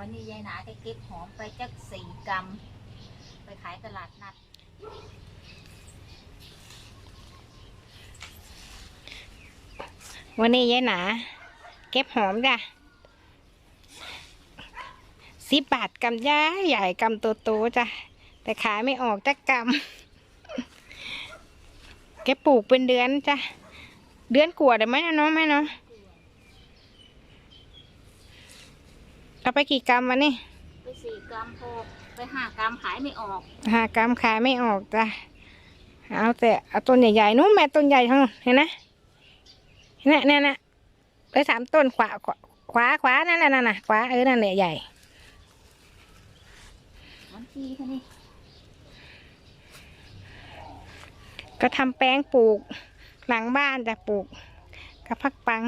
วันนี้ยายหนาได้เก็บหอมไปจักสี่กรัมไปขายตลาดนัด วันนี้ยายหนา เก็บหอมจ้ะสิบบาทกำย้าใหญ่กำโตๆจ้ะแต่ขายไม่ออกจักกำแกปลูกเป็นเดือนจ้ะเดือนกว่าได้ไหมนะเนาะแม่เนาะ เอาไปกี่กรัมวันนี้ไปสี่กรัมพอไปห้ากรัมขายไม่ออกหากรัมขายไม่ออกจ้ะเอาแต่เอาต้นใหญ่ๆนู้นแม่ต้นใหญ่ทั้งนั้นเห็นนะเห็นนะเนี่ยนะไปสามต้นขวาขวาขวาขวานั่นแหละนั่นน่ะขวาเออนั่นแหละใหญ่วันที่เท่านี้ก็ทำแป้งปลูก หลังบ้านจะปลูกกระพักปัง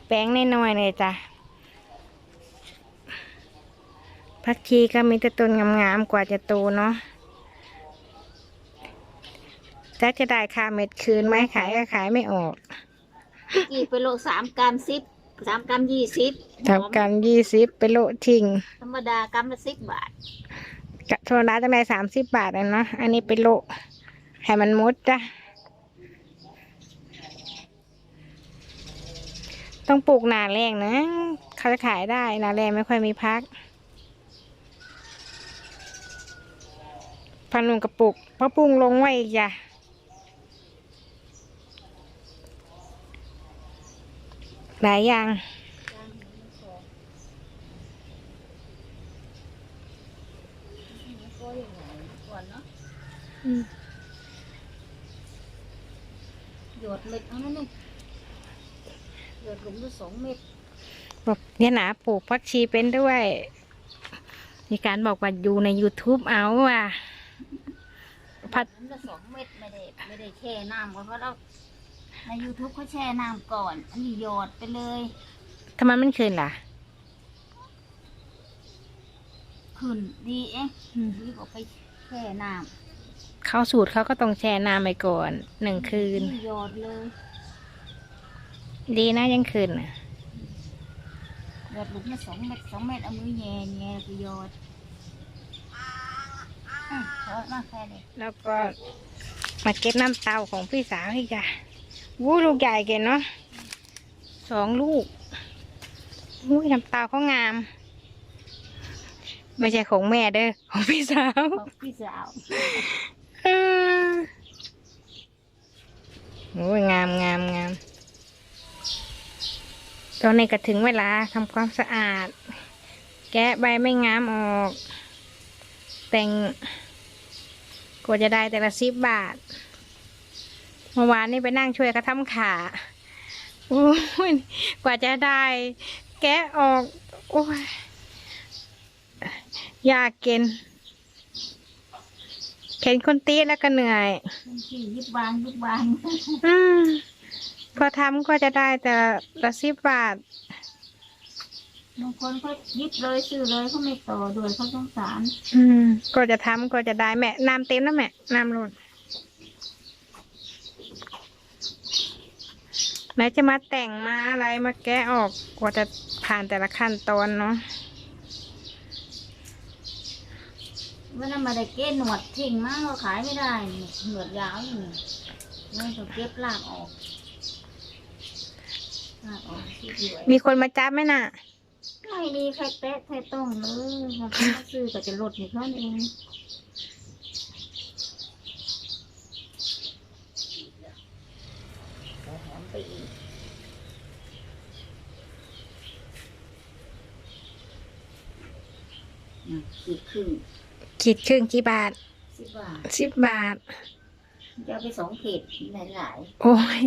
แป้งน้อยๆเลยจ้ะพักชีก็มีแต่ต้นงามๆกว่าจะโตเนาะจะจะได้ค่าเม็ดคืนไหมขายก็ขายไม่ออก กี่ไปโลสามกรัมสิบสามกรัมยี่สิบทำกันยี่สิบไปโละทิ้งธรรมดากรัมละสิบบาทกะโทรร้านตั้งแต่สามสิบบาทอะเนาะอันนี้ไปโละให้มันมดจ้ะ ต้องปลูกนาแรงนะ เขาจะขายได้นาแรงไม่ค่อยมีพัก พันลุงกระปุกพระปรุงลงไว้อีกจ้ะหลายอย่างหืมหยดเม็ดเอานั่นนี่หย ดหลุมละสองเม็ดบอกเนี่ยหนาปลูกพักชีเป็นด้วย มีการบอกว่าอยู่ใน YouTube เอาว่ะ ผัด หลุมละสองเม็ดไม่ได้ไม่ได้แช่น้ำก่อนเพราะเราใน YouTube เขาแช่น้ำก่อน อันนี้หยดไปเลย ทำไมมันคืนล่ะ ขึ้นดีเองอืมดีกว่าไปแช่น้เข้าสูตรเขาก็ต้องแช่น้ำไปก่อนหนึ่งำคืนนี่หยดเลย ดีนะยังคืนน่ะหยดหลุมละสองเม็ดสองเม็ดเอามือแย่แย่ไปหยดอะขอมาแค่นี้แล้วก็มาเก็บน้ำเตาของพี่สาวให้จ้ะวู้ลูกใหญ่เกินเนาะสองลูกวุ้ยน้ำเตาเขางาม ไม่ใช่ของแม่เด้อของพี่สาวของพี่สาวเออโอ้ยงามงามงาม ตอนนี้ก็ถึงเวลาทำความสะอาด แกะใบไม่งามออก แต่งกว่าจะได้แต่ละสิบบาท เมื่อวานนี้ไปนั่งช่วยเขาทำขาโอ้ยกว่าจะได้ แกะออก โอ้ยอยากกินเข็นคนตีแล้วก็เหนื่อยบางทียิบบางยิบบาง อืม พอทำก็จะได้แต่ละสิบบาท บางคนเขายิบเลยซื้อเลยเขาไม่ต่อด้วยเขาสงสารอืม ก็จะทำก็จะได้แม่น้ำเต็มแล้วแม่น้ำล้นแม้จะมาแต่งมาอะไรมาแกะออกกว่าจะผ่านแต่ละขั้นตอนเนาะวันนั้นมาได้เก็บหนวดทิ้งมากเราขายไม่ได้นี่หนวดยาวอยู่นี่เราต้องเก็บลากออกลากออกที่เหลือ มีคนมาจับไหมน่ะไม่มีใครแตะใครต้องเลยเขาซื้อก็จะลดนี่เขาเองใส่หอมไปอีกอะอีกครึ่งขีดครึ่งกี่บาทสิบบาทสิบบาท จะเอาไปสองเผ็ดหลายโอ้ย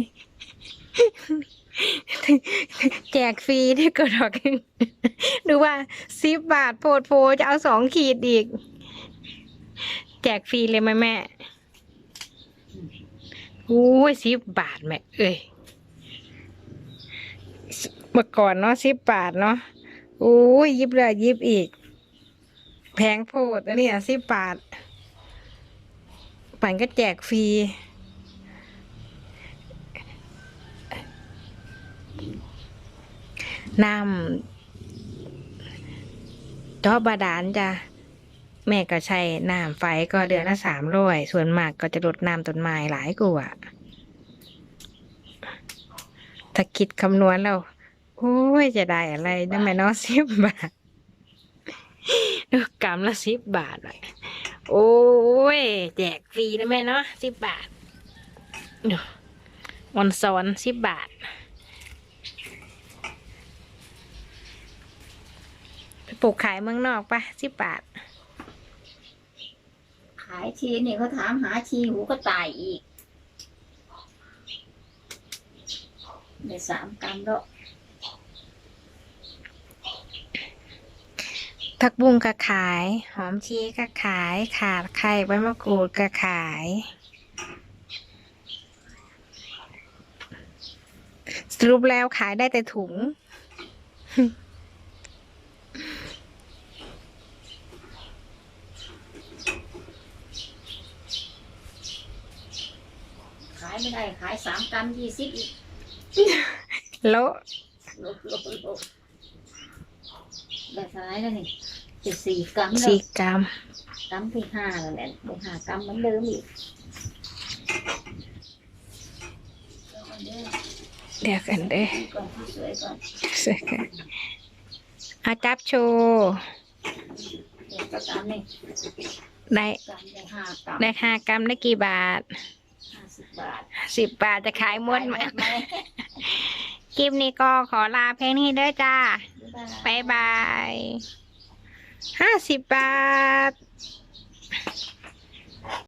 แจกฟรีที่กดดอกดูว่าสิบบาทโพดโพจะเอาสองขีดอีก แจกฟรีเลยไหมแม่โอ้ยสิบบาทแม่เอ้ยเมื่อก่อนเนาะสิบบาทเนาะโอ้ยยิบเลยยิบอีก แพงโพดอันนี้อ่สิบบาทปั่นก็แจกฟรี น้ำจอบาดาลจ้ะแม่ก็ใช้น้ำไฟก็เดือนละสามร้อยส่วนมากก็จะลดน้ำต้นไม้หลายกว่าถ้าคิดคำนวณแล้วโอ้ยจะได้อะไรนะแม่เนาะสิบบาทดูกำละสิบบาทโอ้ยแจกฟรีนะแม่เนาะสิบบาทดูวันซ้อนสิบบาท ปปลูกขายเมืองนอกปะสิบบาท ขายชีนี่เขาถามหาชีหูก็ตายอีกได้สามกรัมแล้วผักบุ้งก็ขาย หอมชีก็ขาย ขาดไข่ใบมะกรูดก็ขาย สรุปแล้วขายได้แต่ถุง ขายไม่ได้ขายสามกรัมยี่สิบอีกโลโลโลโลได้เท่าไหรแล้วนี่จะสี่กรัมแล้วสี่กรัมกรัมที่ห้าแล้วแหละได้ห้ากรัมเหมือนเดิมอีกเดี๋ยวกันเด้อก่อนสวยก่อนเสกอนอาจับโชว์เดี๋ยวก็กรัมนี่ได้กรัมได้ห้ากรัมได้ห้ากรัมได้กี่บาทห้า สิบบาทสิบบาทจะขายหมดไหม ขายไหมคลิปนี้ก็ขอลาเพลงนี้เด้อจ้า บ๊ายบาย บายบาย ห้าสิบบาท